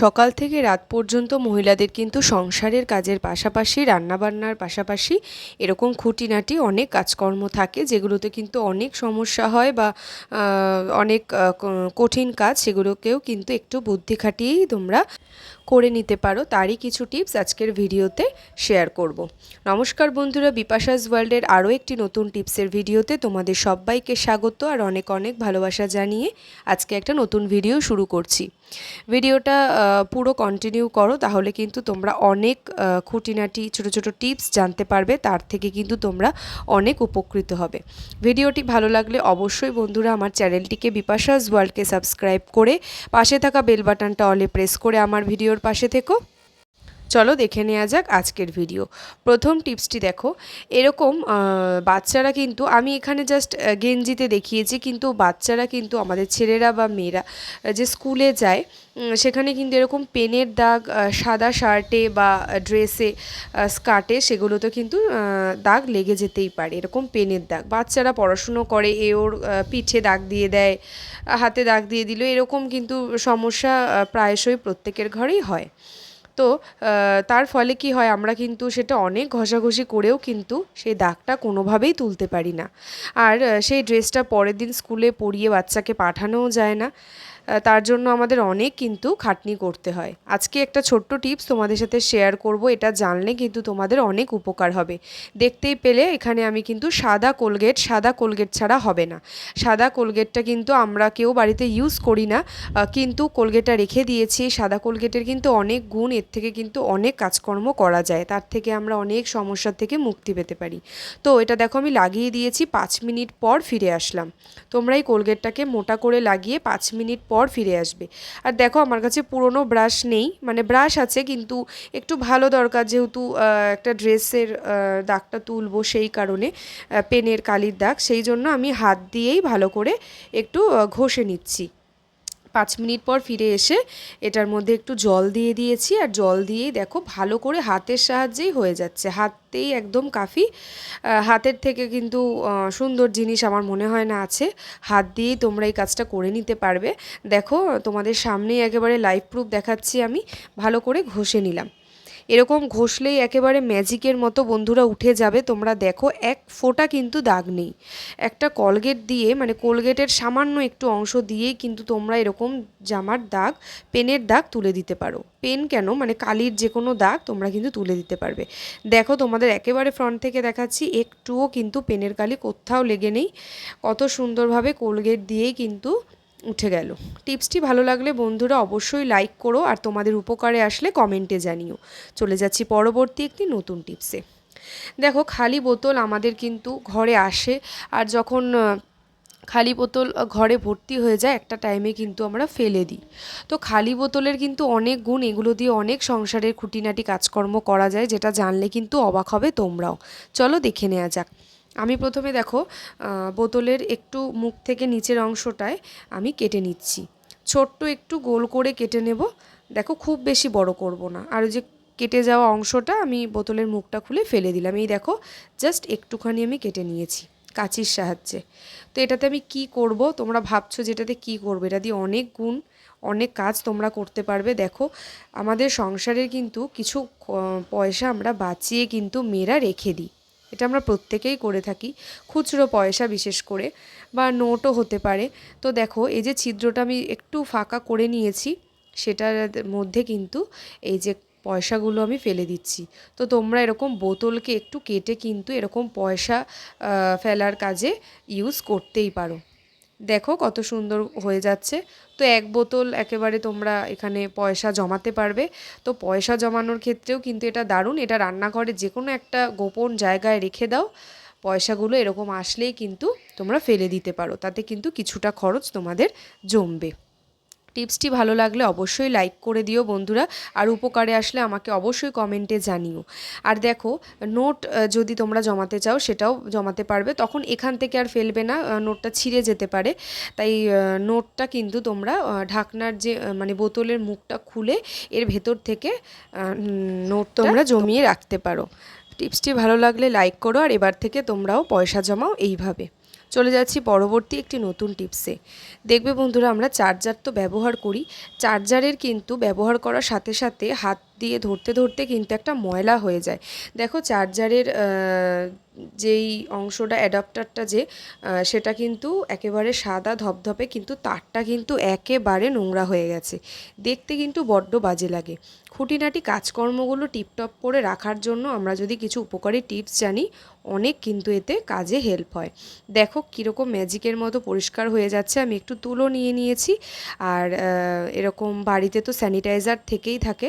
সকাল থেকে রাত পর্যন্ত মহিলাদের কিন্তু সংসারের কাজের পাশাপাশি, রান্নাবান্নার পাশাপাশি এরকম খুঁটিনাটি অনেক কাজকর্ম থাকে যেগুলোতে কিন্তু অনেক সমস্যা হয় বা অনেক কঠিন কাজ সেগুলোকেও কিন্তু একটু বুদ্ধি খাটিয়েই তোমরা করে নিতে পারো, তারই কিছু টিপস আজকের ভিডিওতে শেয়ার করব। নমস্কার বন্ধুরা, বিপাশাস ওয়ার্ল্ডের আরও একটি নতুন টিপসের ভিডিওতে তোমাদের সবাইকে স্বাগত আর অনেক অনেক ভালোবাসা জানিয়ে আজকে একটা নতুন ভিডিও শুরু করছি। ভিডিওটা পুরো কন্টিনিউ করো, তাহলে কিন্তু তোমরা অনেক খুঁটিনাটি, ছোট ছোট টিপস জানতে পারবে, তার থেকে কিন্তু তোমরা অনেক উপকৃত হবে। ভিডিওটি ভালো লাগলে অবশ্যই বন্ধুরা আমার চ্যানেলটিকে বিপাশাস ওয়ার্ল্ডকে সাবস্ক্রাইব করে পাশে থাকা বেল বাটনটা অলে প্রেস করে আমার ভিডিওর পাশে থেকো। চলো দেখে নেওয়া যাক আজকের ভিডিও প্রথম টিপসটি দেখো, এরকম বাচ্চারা কিন্তু, আমি এখানে জাস্ট গেঞ্জিতে দেখিয়েছি, কিন্তু বাচ্চারা কিন্তু আমাদের ছেলেরা বা মেয়েরা যে স্কুলে যায় সেখানে কিন্তু এরকম পেনের দাগ সাদা শার্টে বা ড্রেসে স্কার্টে সেগুলোতে কিন্তু দাগ লেগে যেতেই পারে, এরকম পেনের দাগ। বাচ্চারা পড়াশুনো করে, এ ওর পিঠে দাগ দিয়ে দেয়, হাতে দাগ দিয়ে দিল এরকম কিন্তু সমস্যা প্রায়শই প্রত্যেকের ঘরেই হয়। তো তার ফলে কি হয়, আমরা কিন্তু সেটা অনেক ঘষাঘষি করেও কিন্তু সেই দাগটা কোনোভাবেই তুলতে পারি না। আর সেই ড্রেসটা পরের দিন স্কুলে পরিয়ে বাচ্চাকে পাঠানোও যায় না। তার জন্য আমাদের অনেক কিন্তু খাটনি করতে হয়। আজকে একটা ছোট্ট টিপস তোমাদের সাথে শেয়ার করব, এটা জানলে কিন্তু তোমাদের অনেক উপকার হবে। দেখতেই পেলে এখানে আমি কিন্তু সাদা কোলগেট সাদা কোলগেট ছাড়া হবে না। সাদা কোলগেটটা কিন্তু আমরা কেউ বাড়িতে ইউজ করি না কিন্তু কোলগেটটা রেখে দিয়েছি। সাদা কোলগেটের কিন্তু অনেক গুণ, এর থেকে কিন্তু অনেক কাজকর্ম করা যায়। তার থেকে আমরা অনেক সমস্যার থেকে মুক্তি পেতে পারি। তো এটা দেখো আমি লাগিয়ে দিয়েছি, পাঁচ মিনিট পর ফিরে আসলাম। তোমরা এই কোলগেটটাকে মোটা করে লাগিয়ে পাঁচ মিনিট পর ফিরে আসবে। আর দেখো আমার কাছে পুরনো ব্রাশ নেই মানে ব্রাশ আছে কিন্তু একটু ভালো দরকার যেহেতু একটা ড্রেসের দাগটা তুলব সেই কারণে পেনের কালির দাগ। সেই জন্য আমি হাত দিয়েই ভালো করে একটু ঘষে নিচ্ছি। পাঁচ মিনিট পর ফিরে এসে এটার মধ্যে একটু জল দিয়ে দিয়েছি আর জল দিয়েই দেখো ভালো করে হাতের সাহায্যেই হয়ে যাচ্ছে। হাতেই একদম কাফি। হাতের থেকে কিন্তু সুন্দর জিনিস আমার মনে হয় না আছে। হাত দিয়েই তোমরা এই কাজটা করে নিতে পারবে। দেখো, তোমাদের সামনেই একেবারে লাইভ প্রুফ দেখাচ্ছি আমি। ভালো করে ঘষে নিলাম। এরকম ঘষলেই একেবারে ম্যাজিকের মতো বন্ধুরা উঠে যাবে। তোমরা দেখো, এক ফোঁটা কিন্তু দাগ নেই। একটা কলগেট দিয়ে মানে কোলগেটের সামান্য একটু অংশ দিয়েই কিন্তু তোমরা এরকম জামার দাগ, পেনের দাগ তুলে দিতে পারো। পেন কেন? মানে কালির যে কোনো দাগ তোমরা কিন্তু তুলে দিতে পারবে। দেখো, তোমাদের একেবারে ফ্রন্ট থেকে দেখাচ্ছি, একটুও কিন্তু পেনের কালি কোথাও লেগে নেই। কত সুন্দরভাবে কোলগেট দিয়েই কিন্তু উঠে গেল। টিপসটি ভালো লাগলে বন্ধুরা অবশ্যই লাইক করো আর তোমাদের উপকারে আসলে কমেন্টে জানিও। চলে যাচ্ছি পরবর্তী একটি নতুন টিপসে। দেখো, খালি বোতল আমাদের কিন্তু ঘরে আসে আর যখন খালি বোতল ঘরে ভর্তি হয়ে যায়, একটা টাইমে কিন্তু আমরা ফেলে দিই। তো খালি বোতলের কিন্তু অনেক গুণ, এগুলো দিয়ে অনেক সংসারের খুঁটিনাটি কাজকর্ম করা যায়, যেটা জানলে কিন্তু অবাক হবে তোমরাও। চলো দেখে নেওয়া যাক। আমি প্রথমে দেখো বোতলের একটু মুখ থেকে নিচের অংশটায় আমি কেটে নিচ্ছি। ছোট্ট একটু গোল করে কেটে নেব। দেখো, খুব বেশি বড় করব না। আর যে কেটে যাওয়া অংশটা আমি বোতলের মুখটা খুলে ফেলে দিলাম। এই দেখো জাস্ট একটুখানি আমি কেটে নিয়েছি কাঁচির সাহায্যে। তো এটাতে আমি কি করব? তোমরা ভাবছ যেটাতে কি করবে? এটা দিয়ে অনেক গুণ, অনেক কাজ তোমরা করতে পারবে। দেখো, আমাদের সংসারের কিন্তু কিছু পয়সা আমরা বাঁচিয়ে কিন্তু মেয়েরা রেখে দিই। এটা আমরা প্রত্যেকেই করে থাকি। খুচরো পয়সা বিশেষ করে বা নোটও হতে পারে। তো দেখো, এই যে ছিদ্রটা আমি একটু ফাঁকা করে নিয়েছি, সেটার মধ্যে কিন্তু এই যে পয়সাগুলো আমি ফেলে দিচ্ছি। তো তোমরা এরকম বোতলকে একটু কেটে কিন্তু এরকম পয়সা ফেলার কাজে ইউজ করতেই পারো। দেখো কত সুন্দর হয়ে যাচ্ছে। তো এক বোতল একেবারে তোমরা এখানে পয়সা জমাতে পারবে। তো পয়সা জমানোর ক্ষেত্রেও কিন্তু এটা দারুণ। এটা রান্নাঘরে যে কোনো একটা গোপন জায়গায় রেখে দাও। পয়সাগুলো এরকম আসলেই কিন্তু তোমরা ফেলে দিতে পারো। তাতে কিন্তু কিছুটা খরচ তোমাদের জমবে। টিপসটি ভালো লাগলে অবশ্যই লাইক করে দিও বন্ধুরা। আর উপকারে আসলে আমাকে অবশ্যই কমেন্টে জানিও। আর দেখো, নোট যদি তোমরা জমাতে চাও, সেটাও জমাতে পারবে। তখন এখান থেকে আর ফেলবে না নোটটা ছিঁড়ে যেতে পারে। তাই নোটটা কিন্তু তোমরা ঢাকনার যে মানে বোতলের মুখটা খুলে এর ভেতর থেকে নোট তোমরা জমিয়ে রাখতে পারো। টিপসটি ভালো লাগলে লাইক করো, আর এবার থেকে তোমরাও পয়সা জমাও এইভাবে। চলে যাচ্ছি পরবর্তী একটি নতুন টিপসে। দেখবে বন্ধুরা, আমরা চার্জার তো ব্যবহার করি। চার্জারের কিন্তু ব্যবহার করার সাথে সাথে হাত দিয়ে ধরতে ধরতে কিন্তু একটা ময়লা হয়ে যায়। দেখো চার্জারের যেই অংশটা, অ্যাডাপ্টারটা যে সেটা কিন্তু একেবারে সাদা ধপধপে কিন্তু তারটা কিন্তু একেবারে নোংরা হয়ে গেছে। দেখতে কিন্তু বড্ড বাজে লাগে। খুঁটিনাটি কাজকর্মগুলো টিপটপ করে রাখার জন্য আমরা যদি কিছু উপকারী টিপস জানি, অনেক কিন্তু এতে কাজে হেল্প হয়। দেখো কীরকম ম্যাজিকের মতো পরিষ্কার হয়ে যাচ্ছে, আমি একটু তুলো নিয়ে নিয়েছি। আর এরকম বাড়িতে তো স্যানিটাইজার থেকেই থাকে।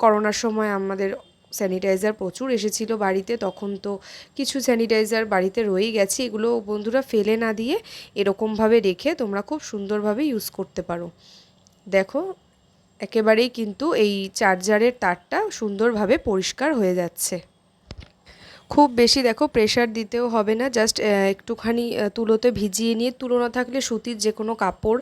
করোনার সময় আমাদের স্যানিটাইজার প্রচুর এসেছিল বাড়িতে, তখন তো কিছু স্যানিটাইজার বাড়িতে রয়েই গেছে, এগুলো বন্ধুরা ফেলে না দিয়ে এরকমভাবে রেখে তোমরা খুব সুন্দরভাবে ইউজ করতে পারো। দেখো, একেবারেই কিন্তু এই চার্জারের তারটা সুন্দরভাবে পরিষ্কার হয়ে যাচ্ছে। খুব বেশি দেখো প্রেশার দিতেও হবে না জাস্ট একটুখানি তুলোতে ভিজিয়ে নিয়ে তুলো না থাকলে সুতির যে কোনো কাপড়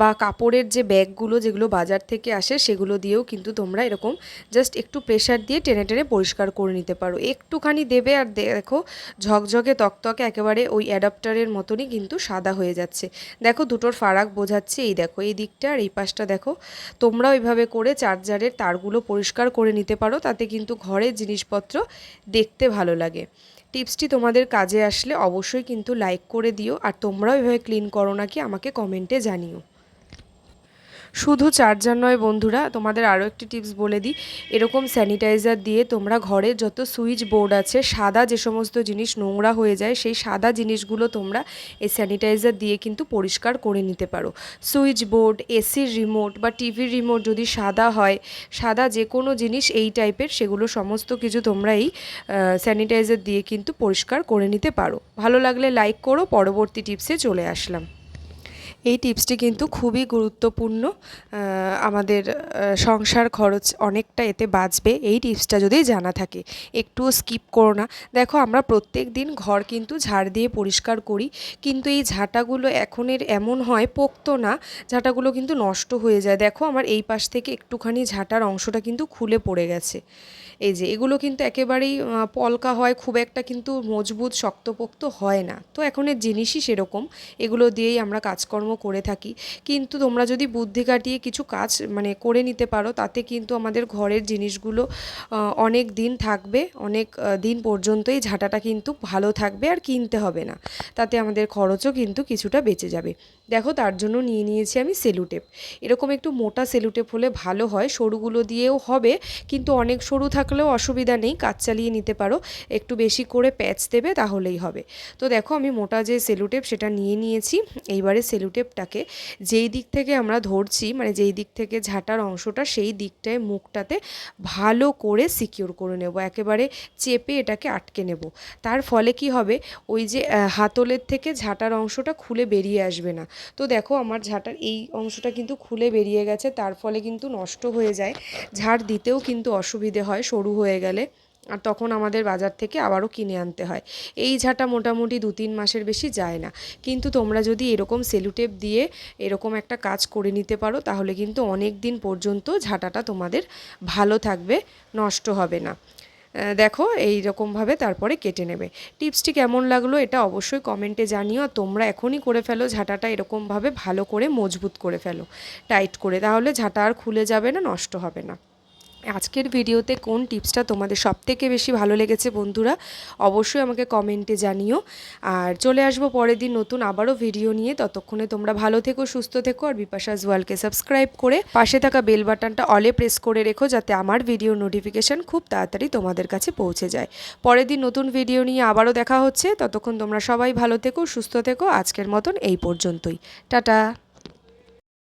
বা কাপড়ের যে ব্যাগগুলো যেগুলো বাজার থেকে আসে সেগুলো দিয়েও কিন্তু তোমরা এরকম জাস্ট একটু প্রেশার দিয়ে টেনে টেনে পরিষ্কার করে নিতে পারো। একটুখানি দেবে আর দেখো ঝকঝকে তকতকে একেবারে ওই অ্যাডাপ্টারের মতনই কিন্তু সাদা হয়ে যাচ্ছে। দেখো দুটোর ফারাক বোঝাচ্ছে, এই দেখো, এই দিকটা আর এই পাশটা দেখো। তোমরা ওইভাবে করে চার্জারের তারগুলো পরিষ্কার করে নিতে পারো, তাতে কিন্তু ঘরের জিনিসপত্র দেখতে ভালো লাগে। লাগে। টিপসটি তোমাদের কাজে আসলে অবশ্যই কিন্তু লাইক করে দিও। আর তোমরাও এভাবে ক্লিন করো নাকি আমাকে কমেন্টে জানিও। শুধু চার্জার নয় বন্ধুরা, তোমাদের আরও একটি টিপস বলে দিই। এরকম স্যানিটাইজার দিয়ে তোমরা ঘরে যত সুইচ বোর্ড আছে, সাদা যে সমস্ত জিনিস নোংরা হয়ে যায়, সেই সাদা জিনিসগুলো তোমরা এই স্যানিটাইজার দিয়ে কিন্তু পরিষ্কার করে নিতে পারো। সুইচ বোর্ড এসির রিমোট বা টিভির রিমোট যদি সাদা হয়, সাদা যে কোনো জিনিস এই টাইপের, সেগুলো সমস্ত কিছু তোমরা এই স্যানিটাইজার দিয়ে কিন্তু পরিষ্কার করে নিতে পারো। ভালো লাগলে লাইক করো, পরবর্তী টিপসে চলে আসলাম। এই টিপসটি কিন্তু খুবই গুরুত্বপূর্ণ আমাদের সংসার খরচ অনেকটা এতে বাঁচবে, এই টিপসটা যদি জানা থাকে, একটুও স্কিপ করো না। দেখো, আমরা প্রত্যেক দিন ঘর কিন্তু ঝাড় দিয়ে পরিষ্কার করি, কিন্তু এই ঝাঁটাগুলো এখনের এমন হয়, পোক্ত না, ঝাঁটাগুলো কিন্তু নষ্ট হয়ে যায়। দেখো, আমার এই পাশ থেকে একটুখানি ঝাঁটার অংশটা কিন্তু খুলে পড়ে গেছে। এই যে, এগুলো কিন্তু একেবারেই পলকা হয়, খুব একটা কিন্তু মজবুত, শক্তপোক্ত হয় না। তো এখনের জিনিসই সেরকম, এগুলো দিয়েই আমরা কাজকর্ম করে থাকি। কিন্তু তোমরা যদি বুদ্ধি কাটিয়ে কিছু কাজ মানে করে নিতে পারো, তাতে কিন্তু আমাদের ঘরের জিনিসগুলো অনেক দিন থাকবে, অনেক দিন পর্যন্ত এই ঝাঁটাটা কিন্তু ভালো থাকবে আর কিনতে হবে না। তাতে আমাদের খরচও কিন্তু কিছুটা বেঁচে যাবে। দেখো তার জন্য নিয়ে নিয়েছি আমি সেলুটেপ। এরকম একটু মোটা সেলুটেপ হলে ভালো হয়, সরুগুলো দিয়েও হবে, কিন্তু অনেক সরু থাকলেও অসুবিধা নেই, কাজ চালিয়ে নিতে পারো। একটু বেশি করে প্যাচ দেবে তাহলেই হবে। তো দেখো আমি মোটা যে সেলুটেপ সেটা নিয়ে নিয়েছি, এইবারে সেলুটেপটাকে যেই দিক থেকে আমরা ধরছি মানে যেই দিক থেকে ঝাঁটার অংশটা, সেই দিকটায় মুখটাতে ভালো করে সিকিউর করে নেব, একেবারে চেপে এটাকে আটকে নেব। তার ফলে কি হবে? ওই যে হাতলের থেকে ঝাঁটার অংশটা খুলে বেরিয়ে আসবে না। তো দেখো আমার ঝাঁটার এই অংশটা কিন্তু খুলে বেরিয়ে গেছে, তার ফলে কিন্তু নষ্ট হয়ে যায়। ঝাড় দিতেও কিন্তু অসুবিধে হয়, সরু হয়ে গেলে। আর তখন আমাদের বাজার থেকে আবারও কিনে আনতে হয়। এই ঝাঁটা মোটামুটি দু তিন মাসের বেশি যায় না। কিন্তু তোমরা যদি এরকম সেলুটেপ দিয়ে এরকম একটা কাজ করে নিতে পারো, তাহলে কিন্তু অনেক দিন পর্যন্ত ঝাঁটাটা তোমাদের ভালো থাকবে, নষ্ট হবে না। দেখো, এই রকমভাবে তারপরে কেটে নেবে। টিপসটি কেমন লাগল এটা অবশ্যই কমেন্টে জানিও। আর তোমরা এখনই করে ফেলো, ঝাঁটাটা এরকমভাবে ভালো করে মজবুত করে ফেলো, টাইট করে। তাহলে ঝাঁটা আর খুলে যাবে না, নষ্ট হবে না। আজকের ভিডিওতে কোন টিপসটা তোমাদের সবথেকে বেশি ভালো লেগেছে বন্ধুরা, অবশ্যই আমাকে কমেন্টে জানিও। আর চলে আসব পরের দিন নতুন আবারও ভিডিও নিয়ে। ততক্ষণে তোমরা ভালো থেকো, সুস্থ থেকো আর বিপাশা জুয়ালকে সাবস্ক্রাইব করে পাশে থাকা বেল বাটনটা অলে প্রেস করে রেখো যাতে আমার ভিডিও নোটিফিকেশান খুব তাড়াতাড়ি তোমাদের কাছে পৌঁছে যায়। পরের দিন নতুন ভিডিও নিয়ে আবারও দেখা হচ্ছে। ততক্ষণ তোমরা সবাই ভালো থেকো, সুস্থ থেকো। আজকের মতন এই পর্যন্তই। টাটা!